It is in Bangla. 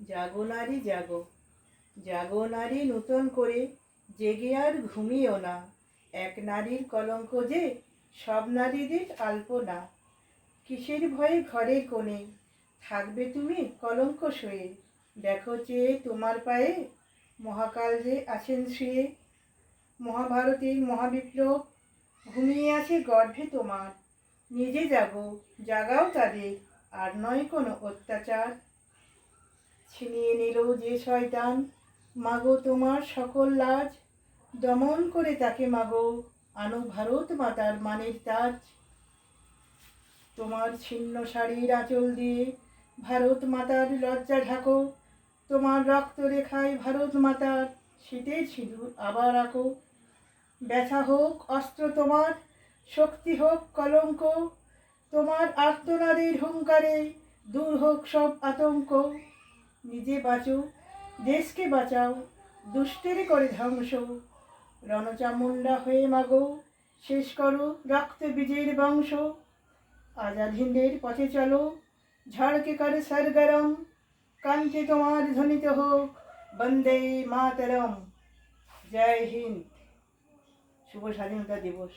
জাগো নারী, জাগো। জাগো নারী নূতন করে, জেগে আর ঘুমিও না। এক নারীর কলঙ্ক যে, সব নারীদের আলপনা। কিসের ভয়ে ঘরের কোণে? থাকবে তুমি কলঙ্ক সয়ে। দেখো চেয়ে তোমার পায়ে মহাকাল যে আছেন শুয়ে মহাভারতের মহাবিপ্লব ঘুমিয়ে আছে গর্ভে তোমার। নিজে জাগো, জাগাও তাদের। আর নয় কোনো অত্যাচার। ছিনিয়ে নিল যে শয়তান, মাগো, তোমার সকল লাজ দমন করে তাকে মাগো। আনো ভারত মাতার মানের তাজ। তোমার ছিন্ন শাড়ির আঁচল দিয়ে ভারত মাতার লজ্জা ঢাকো। তোমার রক্ত রেখায় ভারত মাতার শীতের সিঁদুর আবার আঁকো। ব্যথা হোক, অস্ত্র তোমার, শক্তি হোক, কলঙ্ক। তোমার আর্তনাদের হুঙ্কারে দূর হোক সব আতঙ্ক। নিজে বাঁচো, দেশকে বাঁচাও, দুষ্টের করে ধ্বংস। রণচামুন্ডা হয়ে মাগো, শেষ করো রক্ত বীজের বংশ। আজাদ হিন্দের পথে চলো, ঝড়কে করে সরগরম। কান্তি তোমার ধ্বনিত হোক, বন্দে মাতরম। জয় হিন্দ। শুভ স্বাধীনতা দিবস।